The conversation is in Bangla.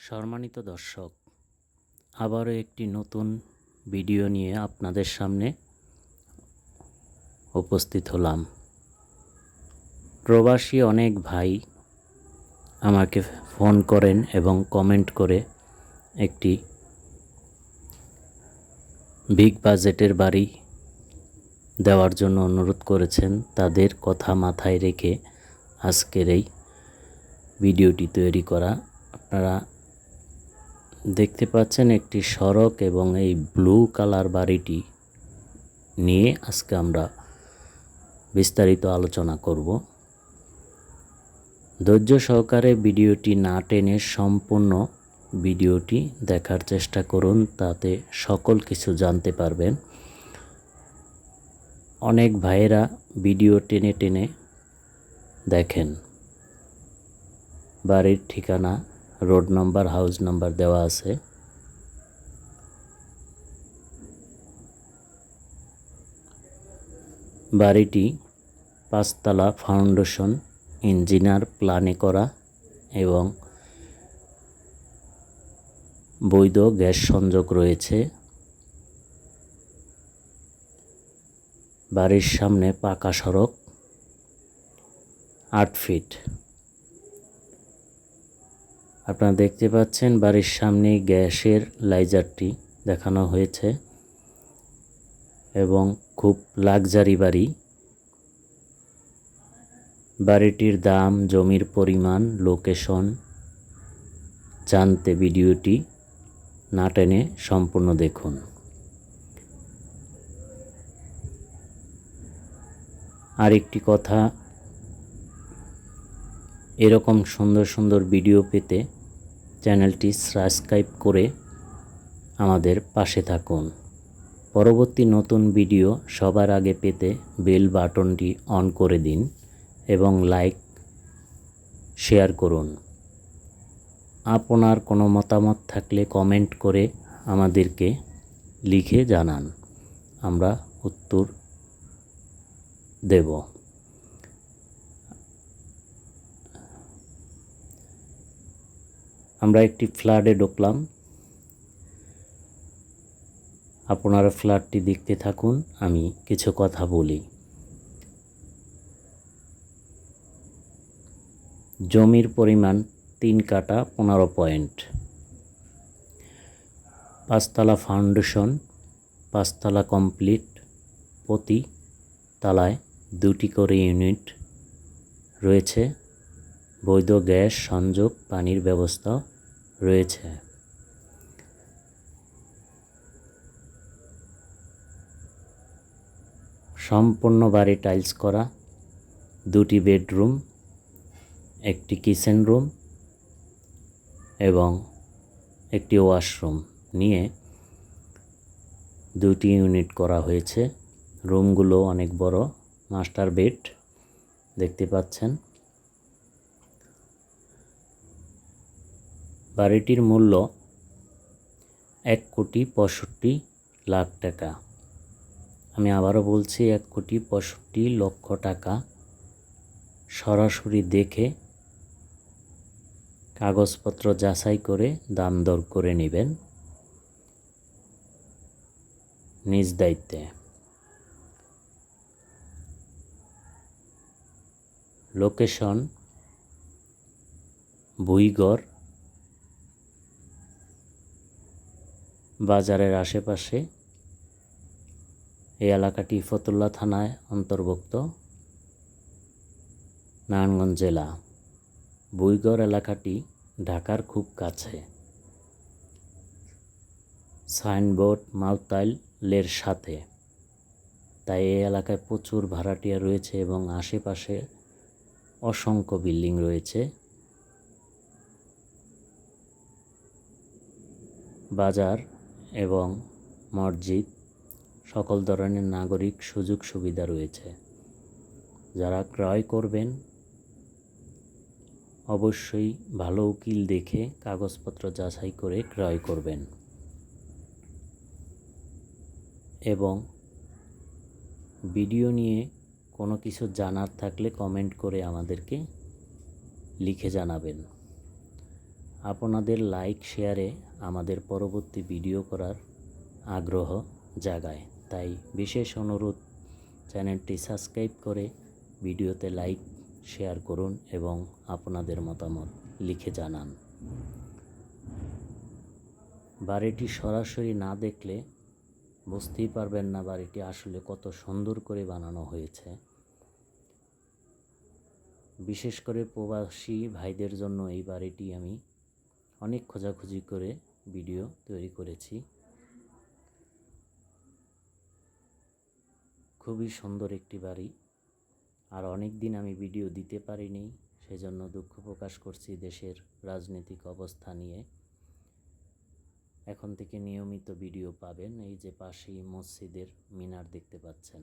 সম্মানিত দর্শক, আবারও একটি নতুন ভিডিও নিয়ে আপনাদের সামনে উপস্থিত হলাম। প্রবাসী অনেক ভাই আমাকে ফোন করেন এবং কমেন্ট করে একটি বিগ বাজেটের বাড়ি দেওয়ার জন্য অনুরোধ করেছেন। তাদের কথা মাথায় রেখে আজকের এই ভিডিওটি তৈরি করা। আপনারা দেখতে পাচ্ছেন একটি সড়ক এবং এই ব্লু কালার বাড়িটি নিয়ে আজকে আমরা বিস্তারিত আলোচনা করব। ধৈর্য সহকারে ভিডিওটি না টেনে সম্পূর্ণ ভিডিওটি দেখার চেষ্টা করুন, তাতে সকল কিছু জানতে পারবেন। অনেক ভাইয়েরা ভিডিও টেনে টেনে দেখেন। বাড়ির ঠিকানা রোড নাম্বার, হাউস নাম্বার দেওয়া আছে। বাড়িটি পাঁচতলা ফাউন্ডেশন, ইঞ্জিনিয়ার প্ল্যানে করা এবং বৈধ গ্যাস সংযোগ রয়েছে। বাড়ির সামনে পাকা সড়ক, আট ফিট। আপনারা দেখতে পাচ্ছেন বাড়ির সামনে গ্যাসের লাইজারটি দেখানো হয়েছে এবং খুব লাক্সারি বাড়ি। বাড়িটির দাম, জমির পরিমাণ, লোকেশন জানতে ভিডিওটি না টেনে সম্পূর্ণ দেখুন। আরেকটি কথা, এরকম সুন্দর সুন্দর ভিডিও পেতে চ্যানেলটি সাবস্ক্রাইব করে আমাদের পাশে থাকুন। পরবর্তী নতুন ভিডিও সবার আগে পেতে বেল বাটনটি অন করে দিন এবং লাইক, শেয়ার করুন। আপনার কোনো মতামত থাকলে কমেন্ট করে আমাদেরকে লিখে জানান। আমরা উত্তর দেব। আমরা একটি ফ্ল্যাটে ঢুকলাম। আপনারা ফ্ল্যাটটি দেখতে থাকুন, আমি কিছু কথা বলি। জমির পরিমাণ তিন কাটা পনেরো পয়েন্ট। পাঁচতলা ফাউন্ডেশন, পাঁচতলা কমপ্লিট, প্রতি তালায় দুটি করে ইউনিট রয়েছে। বৈধ গ্যাস, সংযোগ, পানির ব্যবস্থা রয়েছে। সম্পূর্ণ বাড়ি টাইলস করা, দুটি বেডরুম, একটি কিচেন রুম এবং একটি ওয়াশরুম নিয়ে দুটি ইউনিট করা হয়েছে। রুমগুলো অনেক বড়, মাস্টার বেড দেখতে পাচ্ছেন। বাড়িটির মূল্য এক কোটি পঁয়ষট্টি লাখ টাকা। আমি আবারও বলছি, এক কোটি পঁয়ষট্টি লক্ষ টাকা সরাসরি দেখে কাগজপত্র যাচাই করে দাম দর করে নেবেন নিজ দায়িত্বে। লোকেশন, ভুইগড় বাজারের আশেপাশে এই এলাকাটি ফতুল্লা থানায় অন্তর্ভুক্ত। নারায়ণগঞ্জ জেলা বুইগড় এলাকাটি ঢাকার খুব কাছে। সাইনবোর্ড মাউতাইলের সাথে। তাই এই এলাকায় প্রচুর ভাড়াটিয়া রয়েছে এবং আশেপাশে অসংখ্য বিল্ডিং রয়েছে। বাজার এবং মসজিদ, সকল ধরনের নাগরিক সুযোগ সুবিধা রয়েছে। যারা ক্রয় করবেন, অবশ্যই ভালো উকিল দেখে কাগজপত্র যাচাই করে ক্রয় করবেন। এবং ভিডিও নিয়ে কোনো কিছু জানার থাকলে কমেন্ট করে আমাদেরকে লিখে জানাবেন। আপনাদের লাইক, শেয়ারে আমাদের পরবর্তী ভিডিও করার আগ্রহ জাগায়। তাই বিশেষ অনুরোধ, চ্যানেলটি সাবস্ক্রাইব করে ভিডিওতে লাইক, শেয়ার করুন এবং আপনাদের মতামত লিখে জানান। বাড়িটি সরাসরি না দেখলে বুঝতেই পারবেন না বাড়িটি আসলে কত সুন্দর করে বানানো হয়েছে। বিশেষ করে প্রবাসী ভাইদের জন্য এই বাড়িটি আমি অনেক খোঁজাখুঁজি করে ভিডিও তৈরি করেছি। খুবই সুন্দর একটি বাড়ি। আর অনেক দিন আমি ভিডিও দিতে পারিনি, সেজন্য দুঃখ প্রকাশ করছি দেশের রাজনৈতিক অবস্থা নিয়ে। এখন থেকে নিয়মিত ভিডিও পাবেন, এই যে পাশেই মসজিদের মিনার দেখতে পাচ্ছেন।